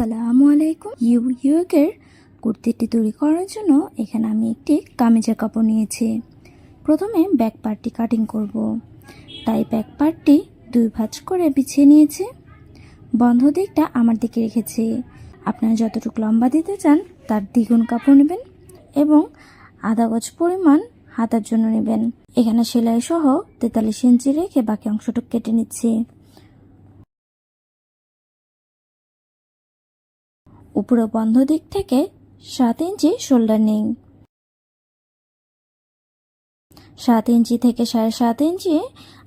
আসসালামু আলাইকুম। ইউ ইউকের কুর্তিটি তৈরি করার জন্য এখানে আমি একটি কামিজের কাপড় নিয়েছি। প্রথমে ব্যাক পার্টটি কাটিং করব। তাই ব্যাক পার্টটি দুই ভাঁজ করে বিছিয়ে নিয়েছি। বন্ধ দিকটা আমার দিকে রেখেছি। আপনারা যতটুকু লম্বা দিতে চান তার দ্বিগুণ কাপড় নেবেন এবং আধা গজ পরিমাণ হাতার জন্য নেবেন। এখানে সেলাই সহ তেতাল্লিশ ইঞ্চি রেখে বাকি অংশটুকু কেটে নিচ্ছি। উপরে বন্ধ দিক থেকে সাত ইঞ্চি শোল্ডার নেই সাত ইঞ্চি থেকে সাড়ে সাত ইঞ্চি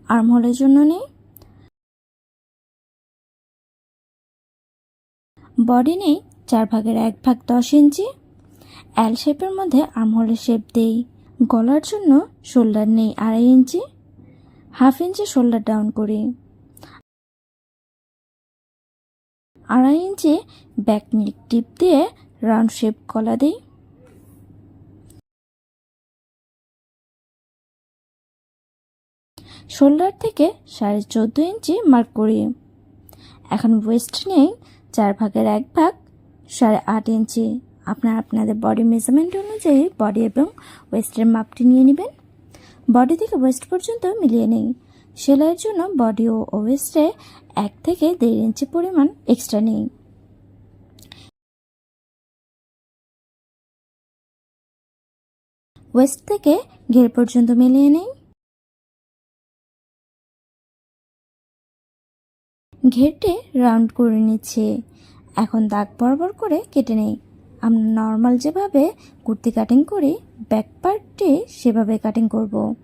আর্মহোলের জন্য নেই বডি নেই, চার ভাগের এক ভাগ দশ ইঞ্চি। এল শেপের মধ্যে আর্মহোলের শেপ দেই। গলার জন্য শোল্ডার নেই আড়াই inch. Half inch shoulder down করি। আড়াই ইঞ্চি ব্যাক নেক টিপ দিয়ে রাউন্ড শেপ গলা দিই। শোল্ডার থেকে সাড়ে চোদ্দ ইঞ্চি মার্ক করি। এখন ওয়েস্ট নেই, চার ভাগের এক ভাগ সাড়ে আট ইঞ্চি। আপনার আপনাদের বডি মেজারমেন্ট অনুযায়ী বডি এবং ওয়েস্টের মাপটি নিয়ে নেবেন। বডি থেকে ওয়েস্ট পর্যন্ত মিলিয়ে নেই। সেলাইয়ের জন্য বডি ও ওয়েস্টে এক থেকে দেড় ইঞ্চি পরিমাণ এক্সট্রা নেই। ওয়েস্ট থেকে ঘের পর্যন্ত মিলিয়ে নেই। ঘেরটে রাউন্ড করে নিচ্ছে। এখন দাগ বরাবর করে কেটে নেই। আমরা নর্মাল যেভাবে কুর্তি কাটিং করি ব্যাক পার্টটি সেভাবে কাটিং করব।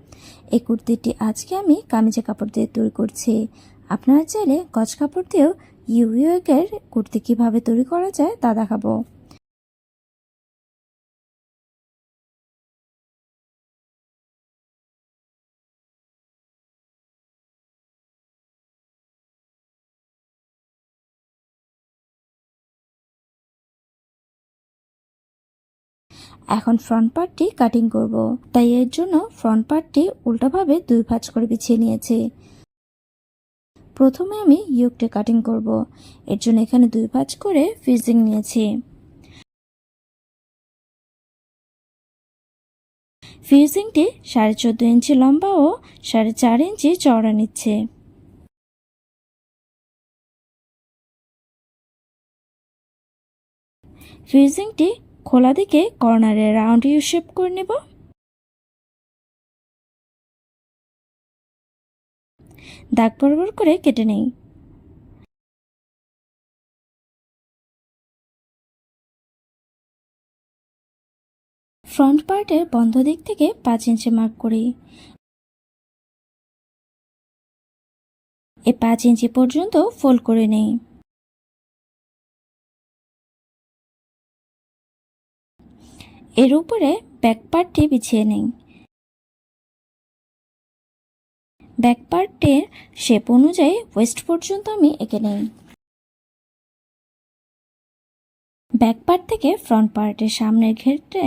এই কুর্তিটি আজকে আমি কামিজে কাপড় দিয়ে তৈরি করছি। আপনারা চাইলে গজ কাপড় দিয়েও ইউইউকের কুর্তি কীভাবে তৈরি করা যায় তা দেখাবো এখন ফ্রন্ট পার্টটি কাটিং করব। তাই এর জন্য ফ্রন্ট পার্টটি উল্টোভাবে দুই ভাঁজ করে বিছিয়ে নিয়েছি প্রথমে আমি ইয়োকটে কাটিং করব। এর জন্য এখানে দুই ভাঁজ করে ফিজিং নিয়েছি। ফিউজিংটি সাড়ে চোদ্দ ইঞ্চি লম্বা ও সাড়ে চার ইঞ্চি চওড়া নিচ্ছে। ফিউজিংটি খোলা দিকে কর্নারে রাউন্ড ইউ শেপ করে নেব। দাগ বরাবর করে কেটে নেই। ফ্রন্ট পার্টের বন্ধ দিক থেকে পাঁচ ইঞ্চি মার্ক করি। এ পাঁচ ইঞ্চি পর্যন্ত ফোল্ড করে নেই। এর উপরে ব্যাক পার্টটি বিছিয়ে নেই। ব্যাক পার্টের শেপ অনুযায়ী ওয়েস্ট পর্যন্ত আমি এঁকে নেই। ব্যাক পার্ট থেকে ফ্রন্ট পার্টের সামনের ঘেরটে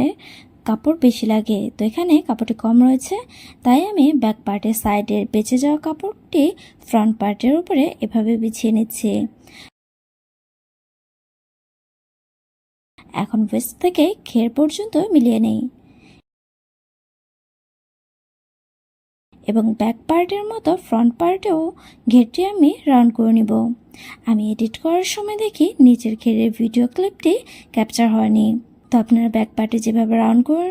কাপড় বেশি লাগে, তো এখানে কাপড়টি কম রয়েছে, তাই আমি ব্যাক পার্টের সাইডের বেঁচে যাওয়া কাপড়টি ফ্রন্ট পার্টের উপরে এভাবে বিছিয়ে নিচ্ছি। এখন ওয়েস্ট থেকে ঘের পর্যন্ত মিলিয়ে নেই। এবং ব্যাক পার্টের মতো ফ্রন্ট পার্টেও ঘেরটি আমি রাউন্ড করে নিব। আমি এডিট করার সময় দেখি নিচের ঘেরের ভিডিও ক্লিপটি ক্যাপচার হয়নি। তো আপনারা ব্যাক পার্টে যেভাবে রাউন্ড করে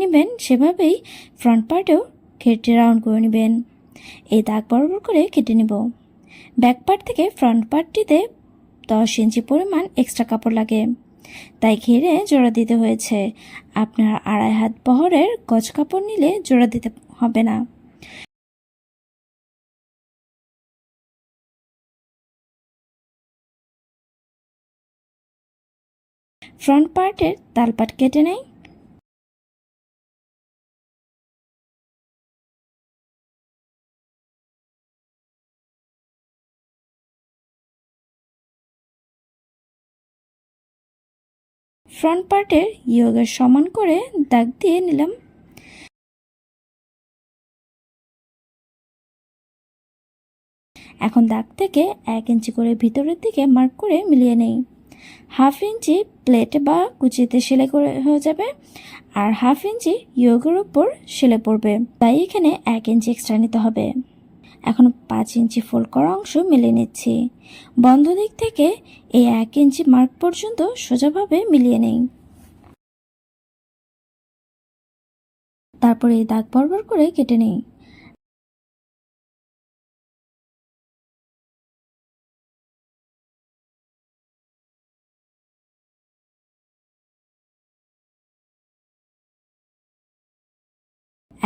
নেবেন, সেভাবেই ফ্রন্ট পার্টেও ঘেরটি রাউন্ড করে নেবেন। এই দাগ বরাবর করে কেটে নেব। ব্যাক পার্ট থেকে ফ্রন্ট পার্টটিতে দশ ইঞ্চি পরিমাণ এক্সট্রা কাপড় লাগে। তাই ঘিরে জোড়া দিতে হয়েছে। আপনার আড়াই হাত বহরের গজ কাপড় নিলে জোড়া দিতে হবে না। ফ্রন্ট পার্টের তালপাট কেটে নেই। ফ্রন্ট পার্টের ইয়োগের সমান করে দাগ দিয়ে নিলাম। এখন দাগ থেকে এক ইঞ্চি করে ভিতরের দিকে মার্ক করে মিলিয়ে নেই। হাফ ইঞ্চি প্লেটে বা কুচিতে সেলাই করে হয়ে যাবে আর হাফ ইঞ্চি ইয়োগের উপর সেলাই পড়বে। তাই এখানে এক ইঞ্চি এক্সট্রা নিতে হবে। এখন পাঁচ ইঞ্চি ফোল্ড করা অংশ মিলিয়ে নিচ্ছি। বন্ধ দিক থেকে এই এক ইঞ্চি মার্ক পর্যন্ত সোজাভাবে মিলিয়ে নেই। তারপরে এই দাগ বরাবর করে কেটে নেই।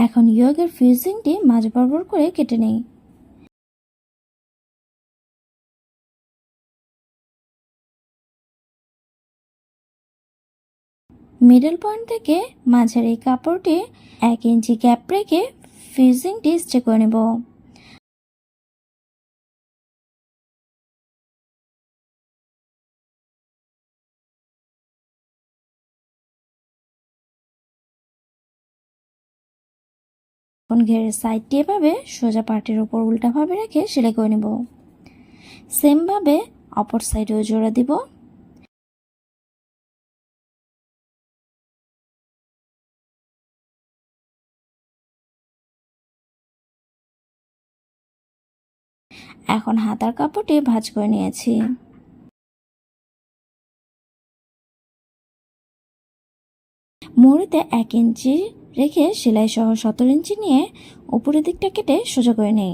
এখন ইয়োগের ফিউজিংটি মাঝ বরাবর করে কেটে নেই। মিডল পয়েন্ট থেকে মাঝের এই কাপড়টি এক ইঞ্চি গ্যাপ রেখে ফিউজিংটি স্টে করে নেব। এখন ঘেরের সাইডটি এভাবে সোজা পার্টির উপর উল্টাভাবে রেখে সেলাই করে নেব। সেমভাবে অপর সাইডেও জোড়া দিব। এখন হাতার কাপড়টি ভাজ করে নিয়েছি। মুড়িতে এক ইঞ্চি রেখে সেলাই সহ সতেরো ইঞ্চি নিয়ে উপরের দিকটা কেটে সোজা করে নেই।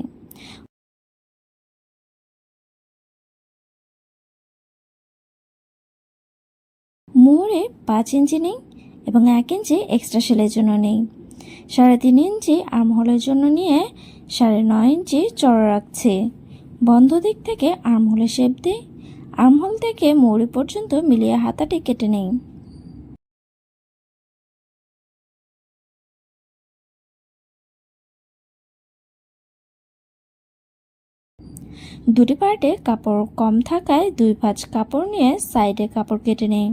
মোড়ে পাঁচ ইঞ্চি নেই এবং এক ইঞ্চি এক্সট্রা সেলাইয়ের জন্য নেই। সাড়ে তিন ইঞ্চি আর্মহোলের জন্য নিয়ে সাড়ে নয় ইঞ্চি চড়া রাখছি। বন্ধ দিক থেকে আর্মহোলে শেপ দিই আর্মহোল থেকে মৌরি পর্যন্ত মিলিয়ে হাতাটি কেটে নেই। দুটি পার্টে কাপড় কম থাকায় দুই ভাঁজ কাপড় নিয়ে সাইডে কাপড় কেটে নেই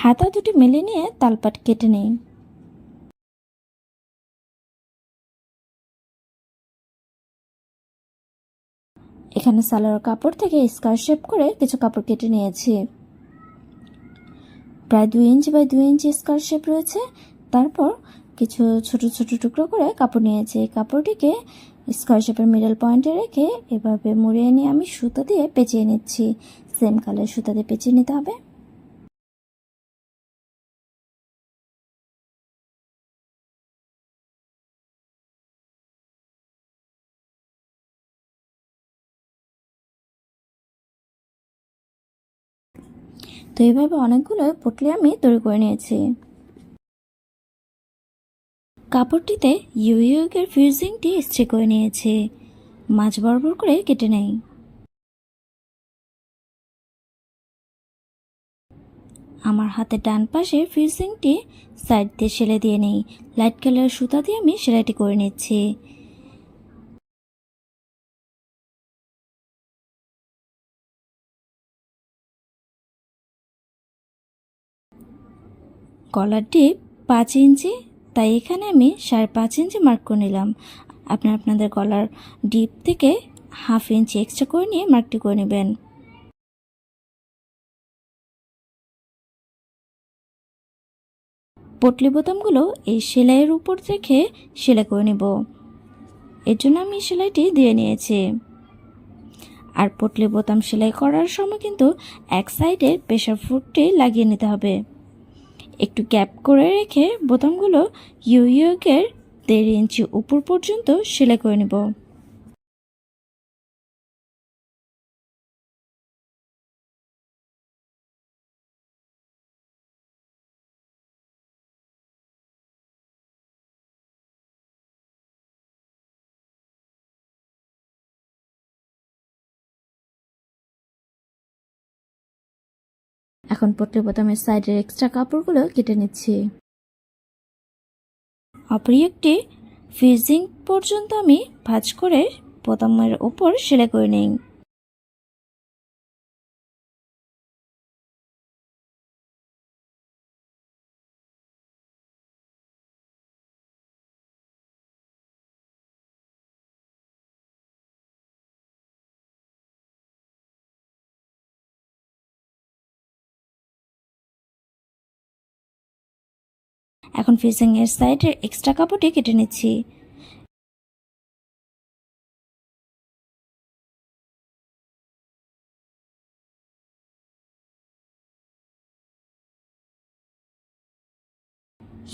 হাতা দুটি মেলে নিয়ে তালপাট কেটে নেই এখানে সালোয়ার কাপড় থেকে স্কার শেপ করে কিছু কাপড় কেটে নিয়েছি। প্রায় দুই ইঞ্চি বাই দুই ইঞ্চি স্কার শেপ রয়েছে। তারপর কিছু ছোট ছোট টুকরো করে কাপড় নিয়েছি। এই কাপড়টিকে স্কোয়ার শেপের মিডল পয়েন্টে রেখে এভাবে মুড়িয়ে নিয়ে আমি সুতো দিয়ে পেঁচিয়ে নিচ্ছি। সেম কালার সুতো দিয়ে পেঁচিয়ে নিতে হবে। তো এইভাবে অনেকগুলো পুটলি আমি তৈরি করে নিয়েছি। কাপড়টিতে ইউ ইউইউকের ফিউজিংটি স্ট্রে করে নিয়েছি। মাছ বরাবর করে কেটে নেই। আমার হাতের ডান পাশে ফিউজিংটি সাইড দিয়ে সেলাই দিয়ে নেই। লাইট কালারের সুতা দিয়ে আমি সেলাইটি করে নিচ্ছি। কলারটি পাঁচ ইঞ্চি, তাই এখানে আমি সাড়ে পাঁচ ইঞ্চি মার্ক করে নিলাম। আপনার আপনাদের গলার ডিপ থেকে হাফ ইঞ্চি এক্সট্রা করে নিয়ে মার্কটি করে নেবেন। পটলি বোতামগুলো এই সেলাইয়ের উপর রেখে সেলাই করে নেব। এর জন্য আমি সেলাইটি দিয়ে নিয়েছি। আর পটলি বোতাম সেলাই করার সময় কিন্তু এক সাইডে প্রেশার ফুটটি লাগিয়ে নিতে হবে। একটু ক্যাপ করে রেখে বোতামগুলো ইউ ইউকের দেড় ইঞ্চি উপর পর্যন্ত সেলাই করে নেব। এখন পটলি বোতামের সাইডের এক্সট্রা কাপড়গুলো কেটে নিচ্ছি। অপরই একটি ফিজিং পর্যন্ত আমি ভাজ করে বোতামের ওপর সেলাই করে নিই। এখন ফিসিংয়ের সাইডের এক্সট্রা কাপড়টি কেটে নিচ্ছি।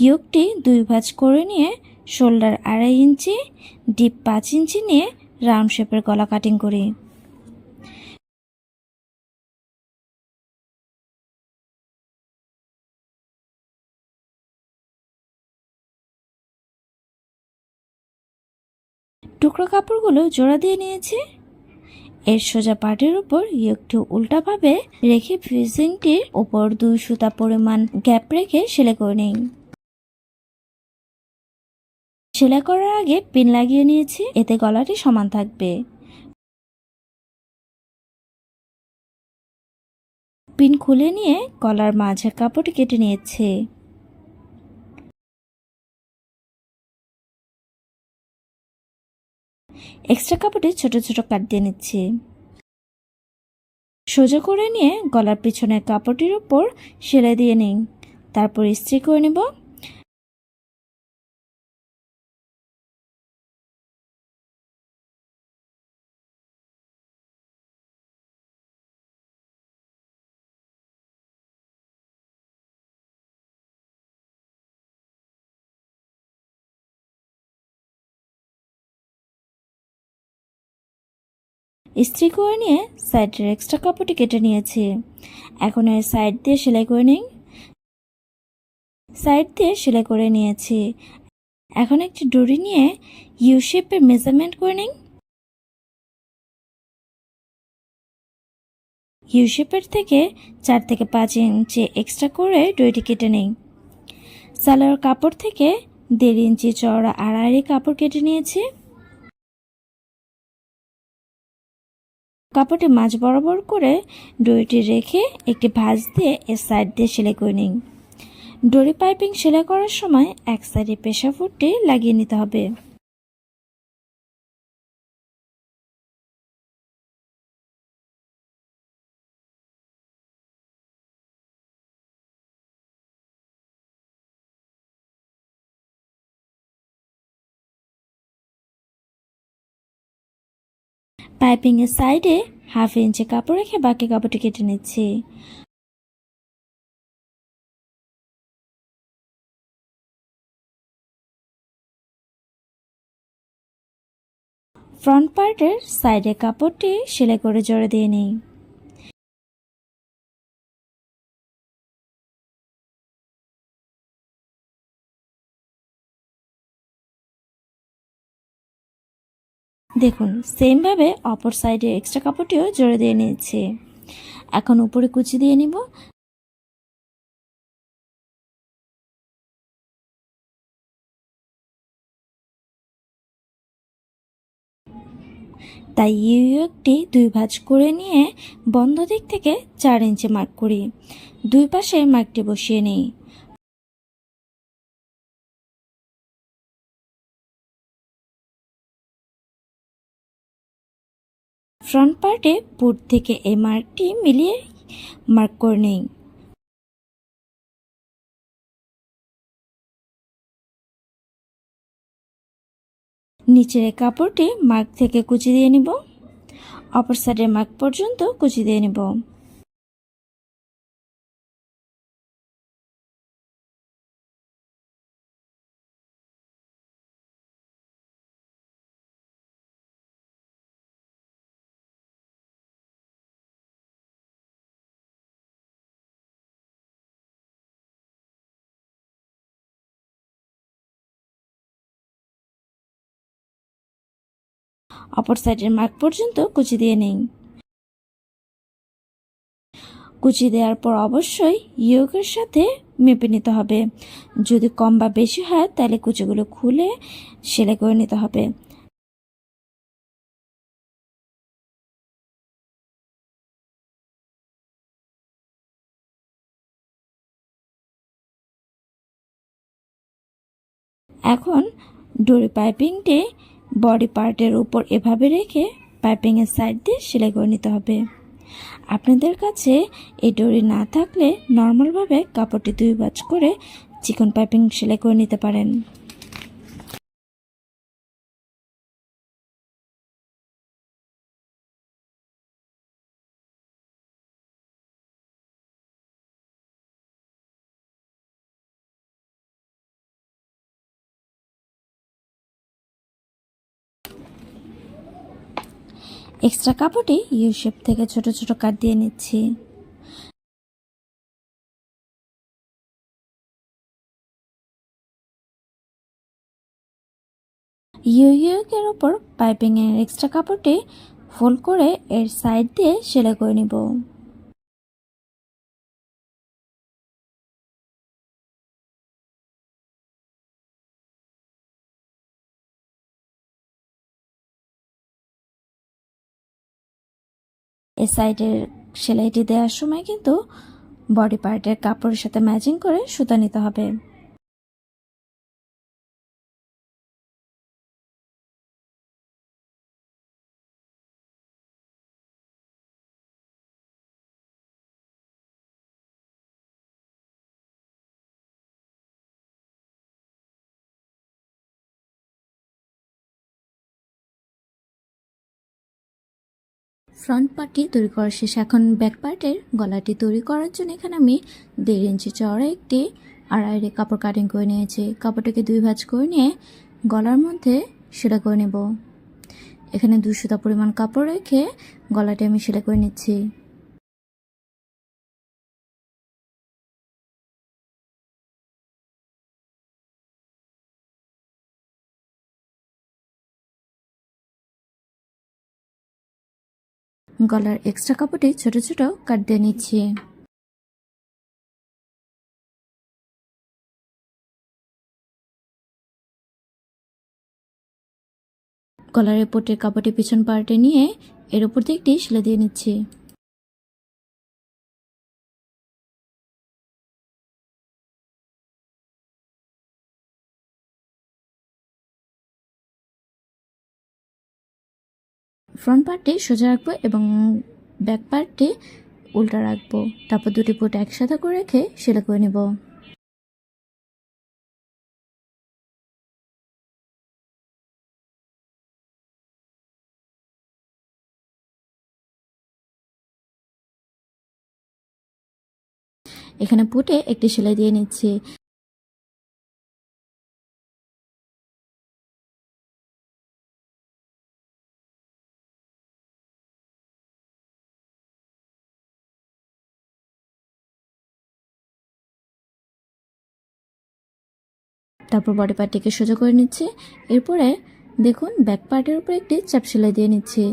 ইয়োগটি দুই ভাঁজ করে নিয়ে শোল্ডার আড়াই ইঞ্চি, ডিপ পাঁচ ইঞ্চি নিয়ে রাউন্ড শেপের গলা কাটিং করি। টুকরো কাপড়গুলো জোড়া দিয়ে নিয়েছি। এর সোজা পার্টের উপর একটু উল্টাভাবে রেখে ফিজিংটির উপর দুই সুতা পরিমাণ গ্যাপ রেখে সেলাই করে নিই সেলাই করার আগে পিন লাগিয়ে নিয়েছি, এতে গলাটি সমান থাকবে। পিন খুলে নিয়ে গলার মাঝের কাপড়টি কেটে নিয়েছে। এক্সট্রা কাপড়ে ছোট ছোট কাট দিয়ে নিচ্ছি। সোজা করে নিয়ে গলার পিছনের কাপড়টির উপর সেলাই দিয়ে নিই। তারপর ইস্ত্রি করে নেব। ইস্ত্রি করে নিয়ে সাইডের এক্সট্রা কাপড়টি কেটে নিয়েছি। এখন এর সাইড দিয়ে সেলাই করে নিই। সাইড দিয়ে সেলাই করে নিয়েছি। এখন একটি ডরি নিয়ে ইউ শেপের মেজারমেন্ট করে নিই। ইউ শেপের থেকে চার থেকে পাঁচ ইঞ্চি এক্সট্রা করে ডরিটি কেটে নিই। সালোয়ার কাপড় থেকে দেড় ইঞ্চি চওড়া আড়াআড়ি কাপড় কেটে নিয়েছি। কাপড়টি মাছ বরাবর করে ডরিটি রেখে একটি ভাঁজ দিয়ে এর সাইড দিয়ে সেলাই করে নিন। ডরি পাইপিং সেলাই করার সময় এক সাইডে পেশা ফুটটি লাগিয়ে নিতে হবে। পাইপিং এর সাইডে হাফ ইঞ্চি কাপড় রেখে বাকি কাপড়টি কেটে নিচ্ছি। ফ্রন্ট পার্টের সাইডে কাপড়টি সেলাই করে জড়ে দিয়ে নিই। দেখুন, সেমভাবে অপর সাইডে এক্সট্রা কাপড়টিও জোরে দিয়ে নিয়েছি। এখন উপরে কুচি দিয়ে নিব। তাই ইউ একটি দুই ভাঁজ করে নিয়ে বন্ধ দিক থেকে চার ইঞ্চি মার্ক করি। দুই পাশে মার্কটি বসিয়ে নিই। ফ্রন্ট পার্টে বুট থেকে এই মার্কটি মিলিয়ে মার্ক করে নেই নিচের কাপড়টি মার্ক থেকে কুচি দিয়ে নিব। অপর সাইডের মার্ক পর্যন্ত কুচি দিয়ে নিব। অপর সাইডের মার্ক পর্যন্ত কুচি দিয়ে নেই কুচি দেওয়ার পর অবশ্যই ইয়োগের সাথে মেপে নিতে হবে। যদি কম বা বেশি হয়, তাহলে কুচিগুলো খুলে সেলাই করে নিতে হবে। এখন ডোরি পাইপিংটি বডি পার্টের উপর এভাবে রেখে পাইপিংয়ের সাইড দিয়ে সেলাই করে নিতে হবে। আপনাদের কাছে এই ডরি না থাকলে নর্মালভাবে কাপড়টি দুই বাজ করে চিকন পাইপিং সেলাই করে নিতে পারেন। এক্সট্রা কাপড়ে ইউ শেপ থেকে ছোট ছোট কাট দিয়ে নিচ্ছি। ইউ ইউকের ওপর পাইপিং এর এক্সট্রা কাপড়টি ফোল্ড করে এর সাইড দিয়ে সেলাই করে নিব। এ সাইডের সেলাইটি দেওয়ার সময় কিন্তু বডি পার্টের কাপড়ের সাথে ম্যাচিং করে সুতা নিতে হবে। ফ্রন্ট পার্টটি তৈরি করা শেষ। এখন ব্যাক পার্টের গলাটি তৈরি করার জন্য এখানে আমি দেড় ইঞ্চি চড়া একটি আড়াইরে কাপড় কাটিং করে নিয়েছি। কাপড়টাকে দুই ভাঁজ করে নিয়ে গলার মধ্যে সেটা করে নেব। এখানে দুশোটা পরিমাণ কাপড় রেখে গলাটি আমি সেলাই করে নিচ্ছি। গলার এক্সট্রা কাপড়টি ছোট ছোট কাট দিয়ে নিচ্ছি। গলার এপটের কাপড়টি পিছন পার্টে নিয়ে এর উপর দিয়ে একটি সেলাই দিয়ে নিচ্ছি। ফ্রন্ট পার্টটি সোজা রাখব এবং ব্যাক পার্টটি উল্টা রাখব। তারপর দুটি পুট একসাথে করে রেখে সেলাই করে নেব। এখানে পুটে একটি সেলাই দিয়ে নিচ্ছি। তারপর বডি পার্টটিকে সোজা করে নিচ্ছি। এরপরে দেখুন ব্যাক পার্টের উপরে একটি চাপ সেলাই দিয়ে নিচ্ছি।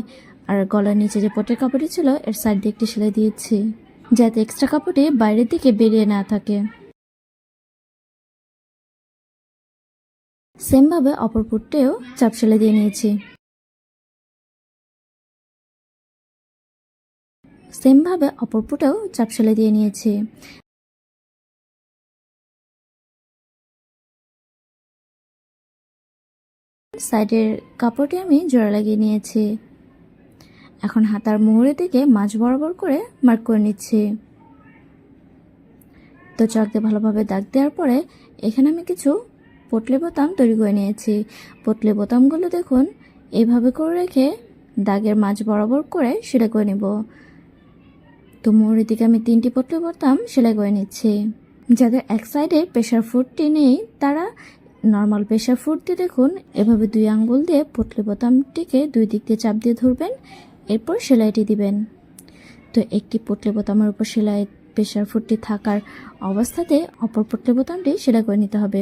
আর গলার নিচে যে পটের কাপড়টি ছিল, এর সাইড দিয়ে একটি সেলাই দিয়েছি, যাতে এক্সট্রা কাপড়টি বাইরের দিকে বেরিয়ে না থাকে। সেমভাবে অপর পুটটেও চাপ সেলাই দিয়ে নিয়েছি। সেমভাবে অপর পুটেও চাপ সেলাই দিয়ে নিয়েছি। সাইডের কাপড়টি আমি জোড়া লাগিয়ে নিয়েছি। এখন হাতার মোহরের দিকে মাছ বরাবর করে মার্ক করে নিচ্ছি। তো চক দিয়ে ভালোভাবে দাগ দেওয়ার পরে এখানে আমি কিছু পটলি বোতাম তৈরি করে নিয়েছি। পটলি বোতামগুলো দেখুন, এভাবে করে রেখে দাগের মাছ বরাবর করে সেলাই করে নেব। তো মোহরের দিকে আমি তিনটি পটলি বোতাম সেলাই করে নিচ্ছি। যাদের এক সাইডে প্রেশার ফুটটি নেই, তারা নর্মাল প্রেশার ফুট দিয়ে দেখুন। এভাবে দুই আঙ্গুল দিয়ে পটলি বোতামটিকে দুই দিক দিয়ে চাপ দিয়ে ধরবেন। এরপর সেলাইটি দিবেন। তো একটি পটলি বোতামের উপর সেলাই প্রেশার ফুটটি থাকার অবস্থাতে অপর পটলি বোতামটি সেলাই করে নিতে হবে।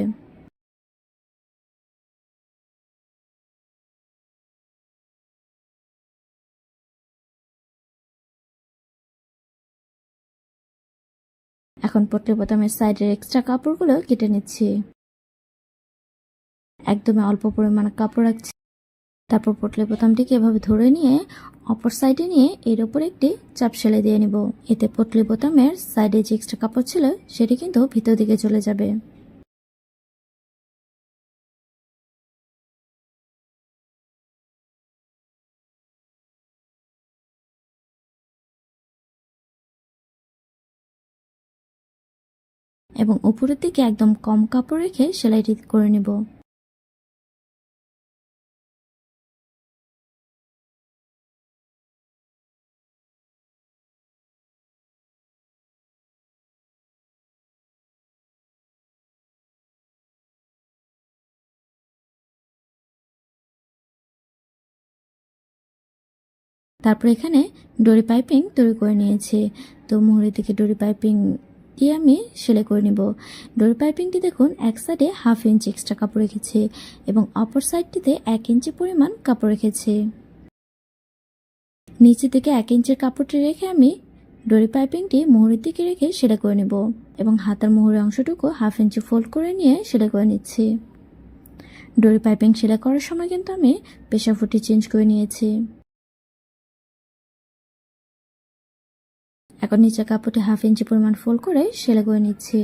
এখন পটলি বোতামের সাইডের এক্সট্রা কাপড়গুলো কেটে নিচ্ছি। একদমই অল্প পরিমাণে কাপড় রাখছি। তারপর পটলি বোতামটিকে এভাবে ধরে নিয়ে অপর সাইডে নিয়ে এর ওপর একটি চাপ সেলাই দিয়ে নিব। এতে পটলি বোতামের সাইডে যে এক্সট্রা কাপড় ছিল সেটি কিন্তু ভিতর দিকে চলে যাবে। এবং উপরের দিকে একদম কম কাপড় রেখে সেলাইটি করে নেব। তারপর এখানে ডরি পাইপিং তৈরি করে নিয়েছি। তো মুহুরি থেকে ডরি পাইপিং দিয়ে আমি সেলাই করে নিব। ডোর পাইপিংটি দেখুন, এক সাইডে হাফ ইঞ্চ এক্সট্রা কাপড় রেখেছে এবং অপর সাইডটিতে এক ইঞ্চি পরিমাণ কাপড় রেখেছে। নিচে থেকে এক ইঞ্চের কাপড়টি রেখে আমি ডরি পাইপিংটি মোহরের দিকে রেখে সেলাই করে নেব এবং হাতার মোহরের অংশটুকু হাফ ইঞ্চি ফোল্ড করে নিয়ে সেলাই করে নিচ্ছি। ডরি পাইপিং সেলাই করার সময় কিন্তু আমি প্রেশার ফুটি চেঞ্জ করে নিয়েছি। এখন নিচে কাপড়টি হাফ ইঞ্চি পরিমাণ ফোল্ড করে সেলাই করে নিচ্ছি।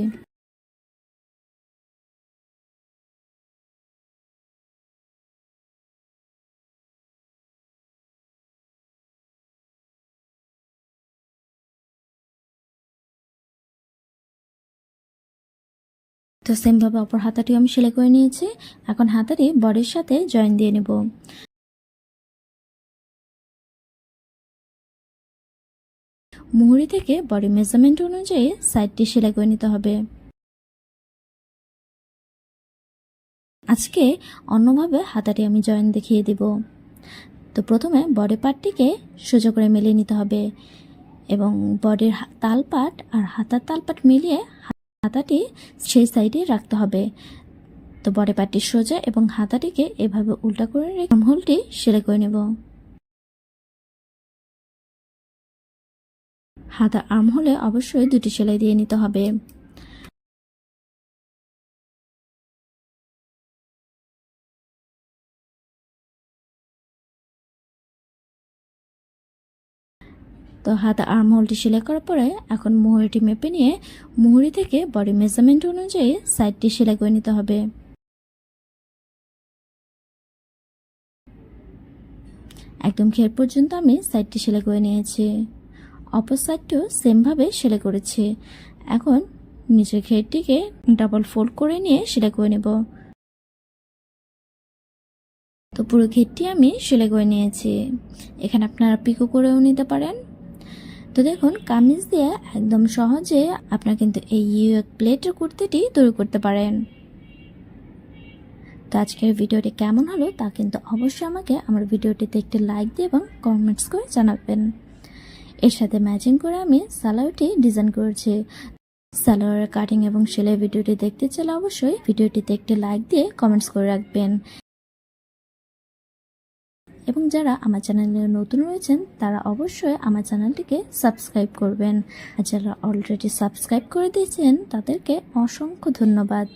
তো সেমভাবে অপর হাতাটিও আমি সেলাই করে নিয়েছি। এখন হাতাটি বডির সাথে জয়েন দিয়ে নেব। মুহুরি থেকে বডি মেজারমেন্ট অনুযায়ী সাইডটি সেলাই করে নিতে হবে। আজকে অন্যভাবে হাতাটি আমি জয়েন দেখিয়ে দেব। তো প্রথমে বডি পার্টটিকে সোজা করে মিলিয়ে নিতে হবে এবং বডির তালপাট আর হাতার তালপাট মিলিয়ে হাতাটি সেই সাইডে রাখতে হবে। তো বডি পার্টটি সোজা এবং হাতাটিকে এভাবে উল্টা করে রেখে হোলটি সেলাই করে নেব। হাতা আর্ম হলে অবশ্যই দুটি সেলাই দিয়ে নিতে হবে। তো হাতা আর্ম হোলটি সেলাই করার পরে এখন মুহুরিটি মেপে নিয়ে মুহুরি থেকে বডি মেজারমেন্ট অনুযায়ী সাইডটি সেলাই করে নিতে হবে। একদম ঘের পর্যন্ত আমি সাইডটি সেলাই করে নিয়েছি। অপর সাইডটিও সেমভাবে সেলাই করেছি। এখন নিচের ঘেরটিকে ডাবল ফোল্ড করে নিয়ে সেলাই করে নেব। তো পুরো ঘেরটি আমি সেলাই করে নিয়েছি। এখানে আপনারা পিকো করেও নিতে পারেন। তো দেখুন, কামিজ দিয়ে একদম সহজে আপনারা কিন্তু এই ইউএক প্লেটের কুর্তিটি তৈরি করতে পারেন। তো আজকের ভিডিওটি কেমন হলো তা কিন্তু অবশ্যই আমাকে আমার ভিডিওটিতে একটি লাইক দিয়ে এবং কমেন্টস করে জানাবেন। এর সাথে ম্যাচিং করে আমি সালোয়ারটি ডিজাইন করেছি। সালোয়ারের কাটিং এবং সেলাই ভিডিওটি দেখতে চাইলে অবশ্যই ভিডিওটিতে একটি লাইক দিয়ে কমেন্টস করে রাখবেন। এবং যারা আমার চ্যানেলে নতুন রয়েছেন, তারা অবশ্যই আমার চ্যানেলটিকে সাবস্ক্রাইব করবেন। আর যারা অলরেডি সাবস্ক্রাইব করে দিয়েছেন, তাদেরকে অসংখ্য ধন্যবাদ।